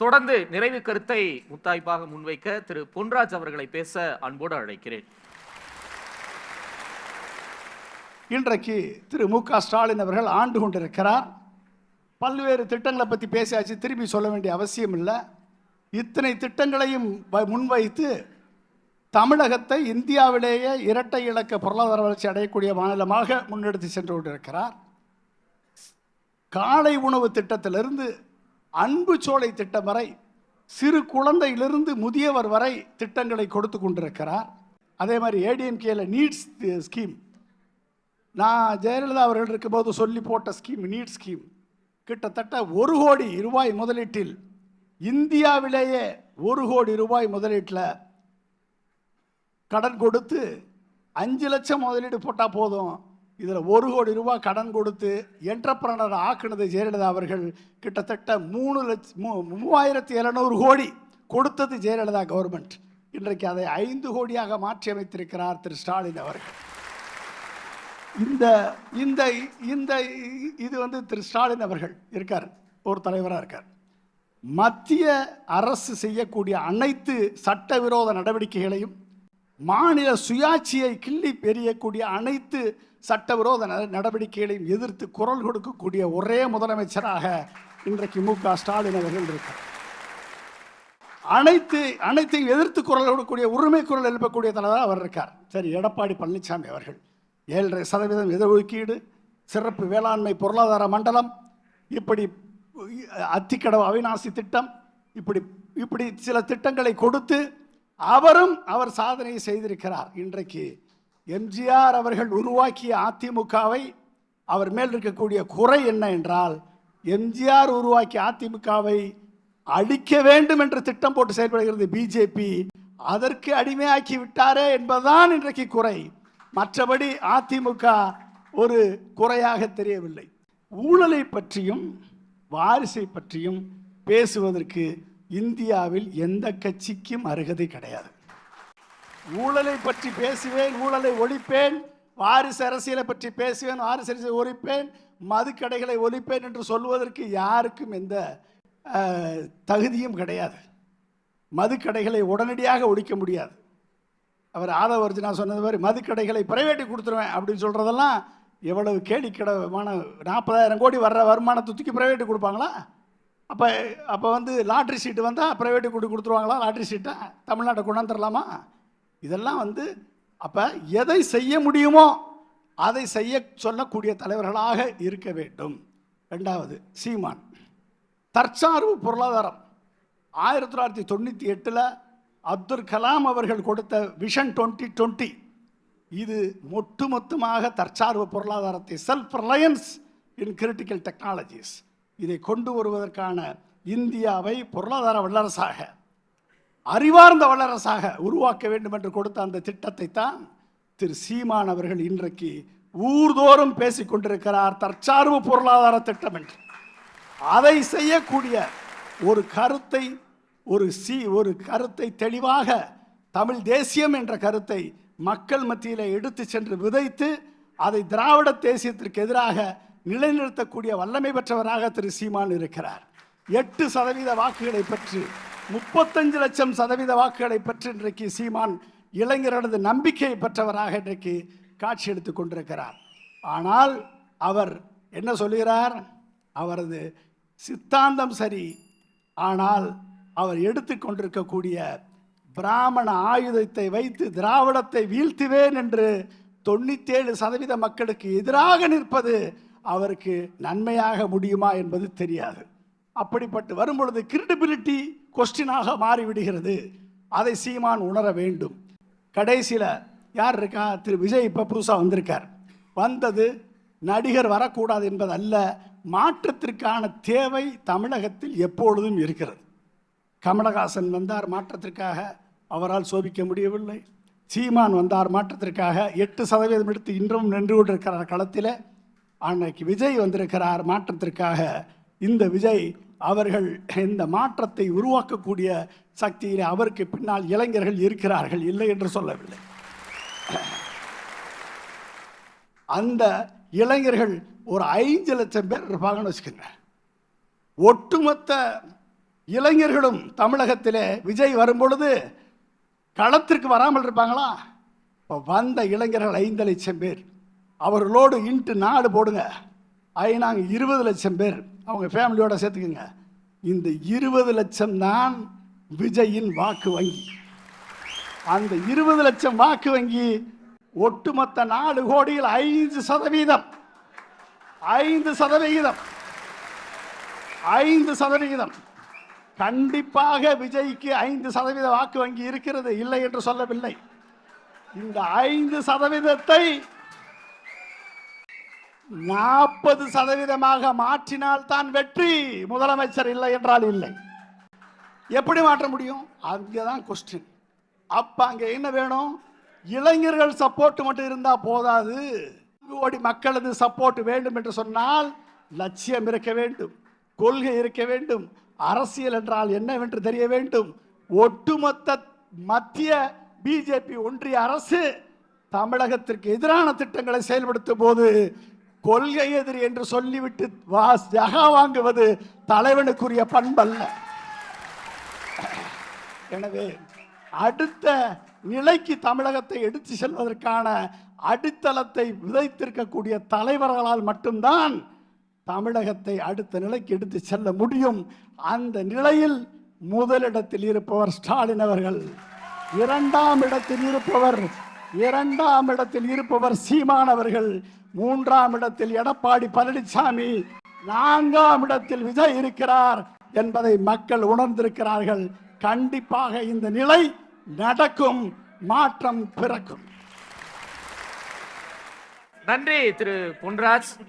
தொடர்ந்து நிறைவு கருத்தை முத்தாய்ப்பாக முன்வைக்க திரு பொன்ராஜ் அவர்களை பேச அன்போடு அழைக்கிறேன். இன்றைக்கு திரு மு க ஸ்டாலின் அவர்கள் ஆண்டு கொண்டிருக்கிறார். பல்வேறு திட்டங்களை பற்றி பேசியாச்சு திரும்பி சொல்ல வேண்டிய அவசியம் இல்லை. இத்தனை திட்டங்களையும் வ- முன்வைத்து தமிழகத்தை இந்தியாவிலேயே இரட்டை இலக்க பொருளாதார வளர்ச்சி அடையக்கூடிய மாநிலமாக முன்னெடுத்து சென்று கொண்டிருக்கிறார். காலை உணவு திட்டத்திலிருந்து அன்பு சோலை திட்டம் வரை சிறு குழந்தையிலிருந்து முதியவர் வரை திட்டங்களை கொடுத்து கொண்டிருக்கிறார். அதே மாதிரி ஏடிஎம்கேல நீட்ஸ் ஸ்கீம். நான் ஜெயலலிதா அவர்கள் இருக்கும்போது சொல்லி போட்ட ஸ்கீம் நீட் ஸ்கீம். கிட்டத்தட்ட ஒரு கோடி ரூபாய் முதலீட்டில் இந்தியாவிலேயே ஒரு கோடி ரூபாய் முதலீட்டில் கடன் கொடுத்து அஞ்சு லட்சம் முதலீடு போட்டால் போதும். இதில் ஒரு கோடி ரூபாய் கடன் கொடுத்து என்டர்பிரனர் ஆக்குனது ஜெயலலிதா அவர்கள் கிட்டத்தட்ட மூணு லட்ச மூ மூவாயிரத்தி எழுநூறு கோடி கொடுத்தது ஜெயலலிதா கவர்மெண்ட் இன்றைக்கு அதை ஐந்து கோடியாக மாற்றி அமைத்திருக்கிறார் திரு ஸ்டாலின் அவர்கள். இந்த இந்த இந்த இது வந்து திரு ஸ்டாலின் அவர்கள் இருக்கார் ஒரு தலைவராக இருக்கார். மத்திய அரசு செய்யக்கூடிய அனைத்து சட்டவிரோத நடவடிக்கைகளையும் மாநில சுயாட்சியை கிள்ளி பெரியக்கூடிய அனைத்து சட்டவிரோத நடவடிக்கைகளையும் எதிர்த்து குரல் கொடுக்கக்கூடிய ஒரே முதலமைச்சராக இன்றைக்கு மு க ஸ்டாலின் அவர்கள் இருக்கார். அனைத்து அனைத்தையும் எதிர்த்து குரல் கொடுக்கக்கூடிய உரிமை குரல் எழுப்பக்கூடிய தலைவராக அவர் இருக்கார். சரி எடப்பாடி பழனிசாமி அவர்கள். ஏழரை சதவீதம் இடஒதுக்கீடு சிறப்பு வேளாண்மை பொருளாதார மண்டலம் இப்படி அத்திக்கடவு அவிநாசி திட்டம் இப்படி இப்படி சில திட்டங்களை கொடுத்து அவரும் அவர் சாதனை செய்திருக்கிறார். இன்றைக்கு எம்ஜிஆர் அவர்கள் உருவாக்கிய அதிமுகவை அவர் மேல் இருக்கக்கூடிய குறை என்ன என்றால் எம்ஜிஆர் உருவாக்கிய அதிமுகவை அழிக்க வேண்டும் என்று திட்டம் போட்டு செயல்படுகிறது பிஜேபி அதற்கு அடிமையாக்கி விட்டாரே என்பதுதான் இன்றைக்கு குறை. மற்றபடி அதிமுக ஒரு குறையாக தெரியவில்லை. ஊழலை பற்றியும் வாரிசை பற்றியும் பேசுவதற்கு இந்தியாவில் எந்த கட்சிக்கும் அருகதை கிடையாது. ஊழலை பற்றி பேசுவேன் ஊழலை ஒழிப்பேன் வாரிசு அரசியலை பற்றி பேசுவேன் வாரிசு அரசியலை ஒழிப்பேன் மதுக்கடைகளை ஒழிப்பேன் என்று சொல்வதற்கு யாருக்கும் எந்த தகுதியும் கிடையாது. மதுக்கடைகளை உடனடியாக ஒழிக்க முடியாது. அவர் ஆதவர்ஜினா சொன்னது மாதிரி மதுக்கடைகளை பிரைவேட்டுக்கு கொடுத்துருவேன் அப்படின்னு சொல்கிறதெல்லாம் எவ்வளவு கேலிக்கடமான நாற்பதாயிரம் கோடி வர்ற வருமானத்தை தூக்கி பிரைவேட்டுக்கு கொடுப்பாங்களா? அப்போ அப்போ வந்து லாட்ரி சீட்டு வந்தால் ப்ரைவேட்டு கொண்டு கொடுத்துருவாங்களா? லாட்ரி சீட்டை? தமிழ்நாட்டை கொண்டாந்துடலாமா இதெல்லாம் வந்து அப்போ எதை செய்ய முடியுமோ அதை செய்ய சொல்லக்கூடிய தலைவர்களாக இருக்க வேண்டும். ரெண்டாவது சீமான். தற்சார்பு பொருளாதாரம். ஆயிரத்தி தொள்ளாயிரத்தி தொண்ணூற்றி எட்டில் அப்துல் கலாம் அவர்கள் கொடுத்த விஷன் டுவெண்ட்டி டுவெண்ட்டி இது ஒட்டுமொத்தமாக தற்சார்பு பொருளாதாரத்தை self reliance in critical technologies இதை கொண்டு வருவதற்கான இந்தியாவை பொருளாதார வல்லரசாக அறிவார்ந்த வல்லரசாக உருவாக்க வேண்டும் என்று கொடுத்த அந்த திட்டத்தை தான் திரு சீமான் அவர்கள் இன்றைக்கு ஊர்தோறும் பேசிக் கொண்டிருக்கிறார். தற்சார்பு பொருளாதார திட்டம் என்று. அதை செய்யக்கூடிய ஒரு கருத்தை ஒரு சி ஒரு கருத்தை தெளிவாக தமிழ் தேசியம் என்ற கருத்தை மக்கள் மத்தியில் எடுத்து சென்று விதைத்து அதை திராவிட தேசியத்திற்கு எதிராக நிலைநிறுத்தக்கூடிய வல்லமை பெற்றவராக திரு சீமான் இருக்கிறார். எட்டு சதவீத வாக்குகளை பெற்று முப்பத்தஞ்சு லட்சம் சதவீத வாக்குகளை பெற்று இன்றைக்கு சீமான் இளைஞர்களது நம்பிக்கை பெற்றவராக இன்றைக்கு காட்சி எடுத்து கொண்டிருக்கிறார். ஆனால் அவர் என்ன சொல்கிறார்? அவரது சித்தாந்தம் சரி. ஆனால் அவர் எடுத்துக்கொண்டிருக்கக்கூடிய பிராமண ஆயுதத்தை வைத்து திராவிடத்தை வீழ்த்துவேன் என்று தொண்ணூத்தேழு சதவீத மக்களுக்கு எதிராக நிற்பது அவருக்கு நன்மையாக முடியுமா என்பது தெரியாது. அப்படிப்பட்டு வரும்பொழுது கிரெடிபிலிட்டி கொஸ்டினாக மாறிவிடுகிறது. அதை சீமான் உணர வேண்டும். கடைசியில் யார் இருக்கா? திரு விஜய் இப்போ புதுசாக வந்திருக்கார். வந்தது நடிகர் வரக்கூடாது என்பது அல்ல மாற்றத்திற்கான தேவை தமிழகத்தில் எப்பொழுதும் இருக்கிறது. கமலஹாசன் வந்தார் மாற்றத்திற்காக அவரால் சோபிக்க முடியவில்லை. சீமான் வந்தார் மாற்றத்திற்காக எட்டு சதவீதம் எடுத்து இன்றும் நின்று கொண்டிருக்கிறார் களத்தில். அன்னைக்கு விஜய் வந்திருக்கிறார் மாற்றத்திற்காக. இந்த விஜய் அவர்கள் இந்த மாற்றத்தை உருவாக்கக்கூடிய சக்தியில் அவருக்கு பின்னால் இளைஞர்கள் இருக்கிறார்கள் இல்லை என்று சொல்லவில்லை. அந்த இளைஞர்கள் ஒரு ஐந்து லட்சம் பேர் இருப்பாங்கன்னு வச்சுக்கோங்க ஒட்டுமொத்த இளைஞர்களும் தமிழகத்திலே விஜய் வரும்பொழுது களத்திற்கு வராமல் இருப்பாங்களா? இப்போ வந்த இளைஞர்கள் ஐந்து லட்சம் பேர். அவர்களோடு இன்ட்டு நாடு போடுங்க. ஐநாங்க இருபது லட்சம் பேர். அவங்க ஃபேமிலியோட சேர்த்துக்குங்க. இந்த இருபது லட்சம் தான் விஜயின் வாக்கு வங்கி. அந்த இருபது லட்சம் வாக்கு வங்கி ஒட்டுமொத்த நாலு கோடியில் ஐந்து சதவீதம். ஐந்து சதவிகிதம் ஐந்து சதவிகிதம் கண்டிப்பாக விஜய்க்கு ஐந்து சதவீத வாக்கு வங்கி இருக்கிறது இல்லை என்று சொல்லவில்லை. இந்த ஐந்து சதவீதத்தை நாற்பது சதவீதமாக மாற்றினால் தான் வெற்றி. முதலமைச்சர் இல்லை என்றால் இல்லை. எப்படி மாற்ற முடியும்? அங்கதான் கொஸ்டின் அப்போ அங்கே என்ன வேணும்? இளைஞர்கள் சப்போர்ட் மட்டும் இருந்தால் போதாது. கோடி மக்களது சப்போர்ட் வேண்டும் என்று சொன்னால் லட்சியம் இருக்க வேண்டும். கொள்கை இருக்க வேண்டும். அரசியல் என்றால் என்னவென்று தெரிய வேண்டும். ஒட்டுமொத்த மத்திய பிஜேபி ஒன்றிய அரசு தமிழகத்திற்கு எதிரான திட்டங்களை செயல்படுத்தும் போது கொள்கை எதிரி என்று சொல்லிவிட்டு வா ஜகா வாங்குவது தலைவனுக்குரிய பண்பல்ல. எனவே அடுத்த நிலைக்கு தமிழகத்தை எடுத்து செல்வதற்கான அடித்தளத்தை விதைத்திருக்கக்கூடிய தலைவர்களால் மட்டும்தான் தமிழகத்தை அடுத்த நிலைக்கு எடுத்து செல்ல முடியும். அந்த நிலையில் முதலிடத்தில் இருப்பவர் ஸ்டாலின் அவர்கள் இரண்டாம் இடத்தில் இருப்பவர் இரண்டாம் இடத்தில் இருப்பவர் சீமானவர்கள் மூன்றாம் இடத்தில் எடப்பாடி பழனிசாமி நான்காம் இடத்தில் விஜய் இருக்கிறார் என்பதை மக்கள் உணர்ந்திருக்கிறார்கள். கண்டிப்பாக இந்த நிலை நடக்கும் மாற்றம் பிறக்கும். நன்றி திரு பொன்ராஜ்.